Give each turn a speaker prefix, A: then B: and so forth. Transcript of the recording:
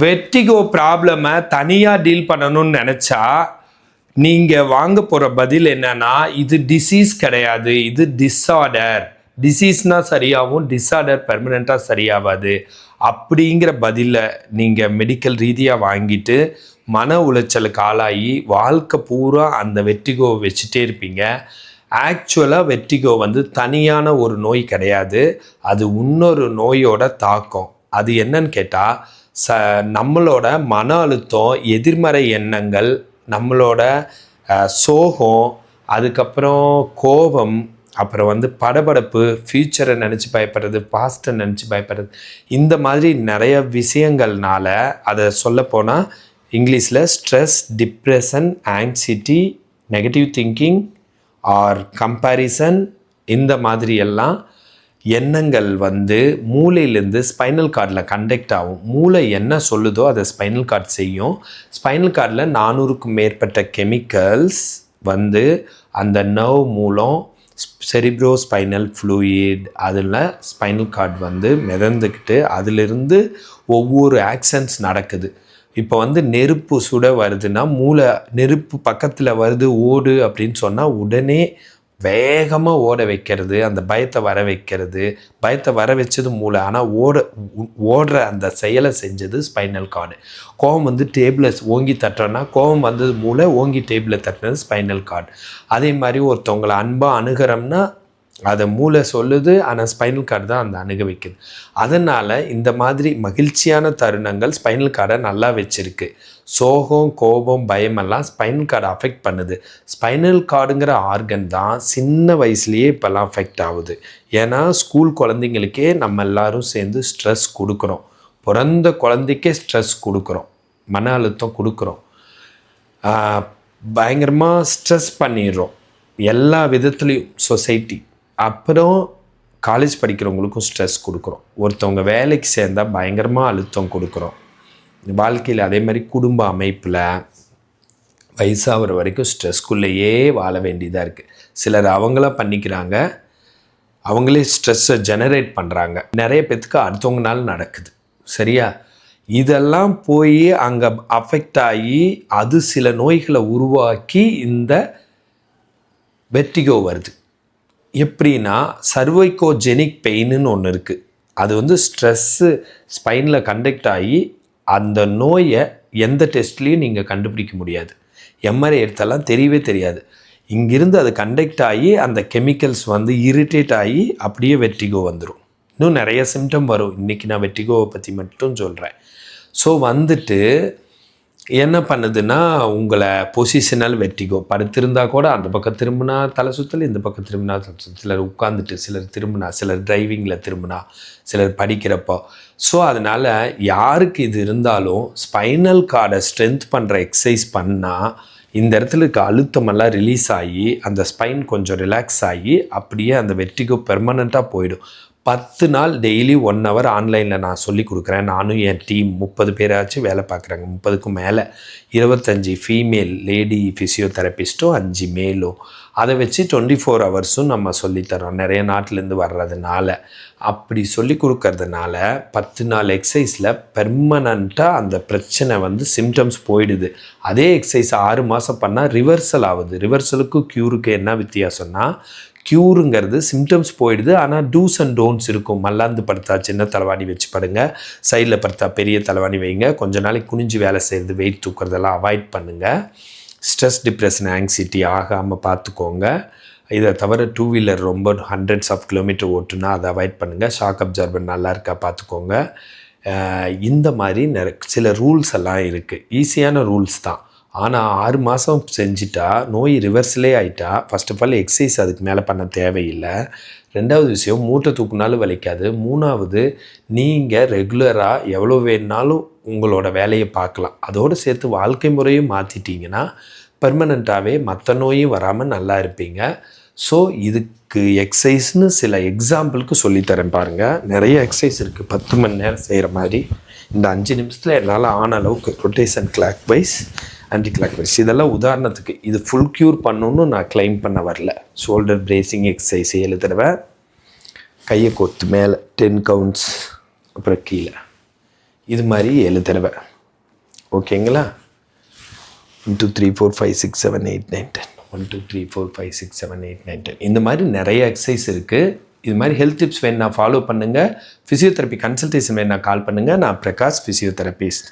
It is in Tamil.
A: வெர்டிகோ ப்ராப்ளமை தனியாக டீல் பண்ணணும்னு நினச்சா நீங்கள் வாங்க போகிற பதில் என்னன்னா இது டிசீஸ் கிடையாது இது டிஸார்டர் டிசீஸ்னால் சரியாகும் டிஸார்டர் பெர்மனெண்ட்டாக சரியாகாது அப்படிங்கிற பதிலை நீங்கள் மெடிக்கல் ரீதியாக வாங்கிட்டு மன உளைச்சலுக்கு ஆளாகி வாழ்க்கை பூரா அந்த வெட்டிகோவை வச்சுட்டே இருப்பீங்க. ஆக்சுவலாக வெட்டிகோ வந்து தனியான ஒரு நோய் கிடையாது. அது இன்னொரு நோயோட தாக்கம். அது என்னன்னு கேட்டால் ச நம்மளோட மன அழுத்தம் எதிர்மறை எண்ணங்கள் நம்மளோட சோகம் அதுக்கப்புறம் கோபம் அப்புறம் வந்து படபடப்பு ஃப்யூச்சரை நினச்சி பயப்படுறது பாஸ்ட்டை நினச்சி பயப்படுறது இந்த மாதிரி நிறைய விஷயங்கள்னால அதை சொல்லப்போனால் இங்கிலீஷில் stress depression anxiety negative thinking or comparison இந்த மாதிரி எல்லாம் எண்ணங்கள் வந்து மூளையிலேருந்து ஸ்பைனல் கார்டில் கண்டக்ட் ஆகும். மூளை என்ன சொல்லுதோ அதை ஸ்பைனல் கார்டு செய்யும். ஸ்பைனல் கார்டில் நானூறுக்கும் மேற்பட்ட கெமிக்கல்ஸ் வந்து அந்த நர்வ் மூலம் செரிப்ரோ ஸ்பைனல் ஃப்ளூயிட் அதில் ஸ்பைனல் கார்டு வந்து மிதந்துக்கிட்டு அதிலிருந்து ஒவ்வொரு ஆக்ஷன்ஸ் நடக்குது. இப்போ வந்து நெருப்பு சுட வருதுன்னா மூளை நெருப்பு பக்கத்தில் வருது ஓடு அப்படின்னு சொன்னால் உடனே வேகமாக ஓட வைக்கிறது அந்த பயத்தை வர வைக்கிறது பயத்தை வர வச்சது மூளை. ஆனால் ஓட ஓடுற அந்த செயலை செஞ்சது ஸ்பைனல் கார்டு கோவம் வந்து டேபிளை ஓங்கி தட்டுறோன்னா கோவம் வந்தது மூளை ஓங்கி டேபிளை தட்டுறது ஸ்பைனல் கார்டு அதே மாதிரி ஒருத்தவங்களை அன்பாக அணுகிறோம்னா அதை மூளை சொல்லுது ஆனால் ஸ்பைனல் கார்டு தான் அந்த அணுக வைக்குது. அதனால் இந்த மாதிரி மகிழ்ச்சியான தருணங்கள் ஸ்பைனல் கார்டை நல்லா வச்சுருக்கு. சோகம் கோபம் பயமெல்லாம் ஸ்பைனல் கார்டை அஃபெக்ட் பண்ணுது. ஸ்பைனல் கார்டுங்கிற ஆர்கன் தான் சின்ன வயசுலேயே இப்போல்லாம் அஃபெக்ட் ஆகுது. ஏன்னா ஸ்கூல் குழந்தைங்களுக்கே நம்ம எல்லாரும் சேர்ந்து ஸ்ட்ரெஸ் கொடுக்குறோம். பிறந்த குழந்தைக்கே ஸ்ட்ரெஸ் கொடுக்குறோம். மன அழுத்தம் கொடுக்குறோம். பயங்கரமாக ஸ்ட்ரெஸ் பண்ணிடுறோம். எல்லா விதத்துலேயும் சொசைட்டி அப்புறம் காலேஜ் படிக்கிறவங்களுக்கும் ஸ்ட்ரெஸ் கொடுக்குறோம். ஒருத்தவங்க வேலைக்கு சேர்ந்தால் பயங்கரமாக அழுத்தம் கொடுக்குறோம். வாழ்க்கையில் அதே மாதிரி குடும்ப அமைப்பில் வயசாகிற வரைக்கும் ஸ்ட்ரெஸ்க்குள்ளேயே வாழ வேண்டியதாக இருக்குது சிலர் அவங்களா பண்ணிக்கிறாங்க. அவங்களே ஸ்ட்ரெஸ்ஸை ஜெனரேட் பண்ணுறாங்க நிறைய பேத்துக்கு அடுத்தவங்கனால நடக்குது. சரியா? இதெல்லாம் போய் அங்கே அஃபெக்ட் ஆகி அது சில நோய்களை உருவாக்கி இந்த வெர்டிகோ வருது. எப்படின்னா சர்வைக்கோஜெனிக் பெயின்னு ஒன்று இருக்குது அது வந்து ஸ்ட்ரெஸ்ஸு ஸ்பைனில் கண்டக்ட் ஆகி அந்த நோயை எந்த டெஸ்ட்லேயும் நீங்கள் கண்டுபிடிக்க முடியாது. எம்ஆர்ஐ எடுத்தாலாம் தெரியவே தெரியாது. இங்கிருந்து அது கண்டக்ட் ஆகி அந்த கெமிக்கல்ஸ் வந்து இரிட்டேட் ஆகி அப்படியே வெர்டிகோ வந்துடும் இன்னும் நிறைய சிம்டம் வரும். இன்றைக்கி நான் வெட்டிகோவை பற்றி மட்டும் சொல்கிறேன் ஸோ வந்துட்டு என்ன பண்ணுதுன்னா உங்களை பொசிஷனல் வெட்டிக்கோ. படுத்திருந்தா கூட அந்த பக்கம் திரும்பினா தலை சுத்தல் இந்த பக்கம் திரும்பினா தலை சுத்தல். சிலர் உட்காந்துட்டு சிலர் திரும்பினா சிலர் டிரைவிங்கில் திரும்பினா சிலர் படிக்கிறப்போ. ஸோ அதனால் யாருக்கு இது இருந்தாலும் ஸ்பைனல் கார்டை ஸ்ட்ரென்த் பண்ணுற எக்ஸசைஸ் பண்ணால் இந்த இடத்துல இருக்க அழுத்தமெல்லாம் ரிலீஸ் ஆகி அந்த ஸ்பைன் கொஞ்சம் ரிலாக்ஸ் ஆகி அப்படியே அந்த வெர்டிகோ பெர்மனண்ட்டாக போயிடும். பத்து நாள் டெய்லி ஒன் ஹவர் ஆன்லைனில் நான் சொல்லி கொடுக்குறேன். நானும் என் டீம் முப்பது பேராச்சும் வேலை பார்க்குறாங்க. முப்பதுக்கும் மேலே. இருபத்தஞ்சி ஃபீமேல் லேடி ஃபிசியோதெரபிஸ்ட்டும் அஞ்சு மேலும் அதை வச்சு டுவெண்ட்டி ஃபோர் ஹவர்ஸும் நம்ம சொல்லித்தரோம் நிறைய நாட்டிலேருந்து வர்றதுனால. அப்படி சொல்லி கொடுக்கறதுனால பத்து நாள் எக்ஸசைஸில் பெர்மனண்ட்டாக அந்த பிரச்சனை வந்து சிம்டம்ஸ் போயிடுது. அதே எக்ஸசைஸ் ஆறு மாதம் பண்ணால் ரிவர்சல் ஆகுது. ரிவர்சலுக்கும் க்யூருக்கு என்ன வித்தியாசம்னா க்யூருங்கிறது சிம்டம்ஸ் போயிடுது. ஆனால் டூஸ் அண்ட் டோன்ட்ஸ் இருக்கும். மல்லாந்து படுத்தா சின்ன தலைவாணி வச்சு படுங்க. சைடில் படுத்தா பெரிய தலைவாணி வைங்க. கொஞ்ச நாளைக்கு குனிஞ்சு வேலை செய்கிறது வெயிட் தூக்குறதெல்லாம் அவாய்ட் பண்ணுங்கள் ஸ்ட்ரெஸ் டிப்ரெஷன் ஆங்ஸைட்டி ஆகாமல் பார்த்துக்கோங்க இதை தவிர டூ வீலர் ரொம்ப ஹண்ட்ரட்ஸ் ஆஃப் கிலோமீட்டர் ஓட்டுனா அதை அவாய்ட் பண்ணுங்கள் ஷாக் அப்சர்வர் நல்லா இருக்கா பார்த்துக்கோங்க இந்த மாதிரி நிற சில ரூல்ஸ் எல்லாம் இருக்குது ஈஸியான ரூல்ஸ் தான். ஆனால் ஆறு மாதம் செஞ்சிட்டா நோய் ரிவர்ஸ்லே ஆகிட்டா ஃபர்ஸ்ட் ஆஃப் ஆல் எக்ஸசைஸ் அதுக்கு மேலே பண்ண தேவையில்லை. ரெண்டாவது விஷயம் மூட்டை தூக்குனாலும் வலிக்காது. மூணாவது நீங்கள் ரெகுலராக எவ்வளோ வேணுனாலும் உங்களோட வேலையை பார்க்கலாம். அதோடு சேர்த்து வாழ்க்கை முறையும் மாற்றிட்டீங்கன்னா பர்மனண்ட்டாகவே மற்ற நோயும் வராமல் நல்லா இருப்பீங்க. ஸோ இதுக்கு எக்ஸசைஸ்னு சில எக்ஸாம்பிளுக்கு சொல்லித்தரேன் பாருங்கள் நிறைய எக்ஸசைஸ் இருக்குது பத்து மணி நேரம் செய்கிற மாதிரி. இந்த அஞ்சு நிமிஷத்தில் என்னால் ஆன அளவுக்கு rotation clockwise anti clockwise. இதெல்லாம் உதாரணத்துக்கு இது ஃபுல் க்யூர் பண்ணணும்னு நான் க்ளைம் பண்ண வரல. ஷோல்டர் பிரேசிங் எக்ஸசைஸ் ஏழு தடவை. கையை கொத்து மேலே டென் கவுண்ட்ஸ் அப்புறம் கீழே. இது மாதிரி ஏழு தடவை. ஓகேங்களா one two three four five six seven eight nine ten one two three four five six seven eight nine ten இந்த மாதிரி நிறைய எக்ஸசைஸ் இருக்குது இது மாதிரி ஹெல்த் டிப்ஸ் வேணும்னா ஃபாலோ பண்ணுங்கள் ஃபிசியோதெரப்பி கன்சல்டேஷன் வேணும்னா கால் பண்ணுங்கள் நான் பிரகாஷ் ஃபிசியோதெரபிஸ்ட்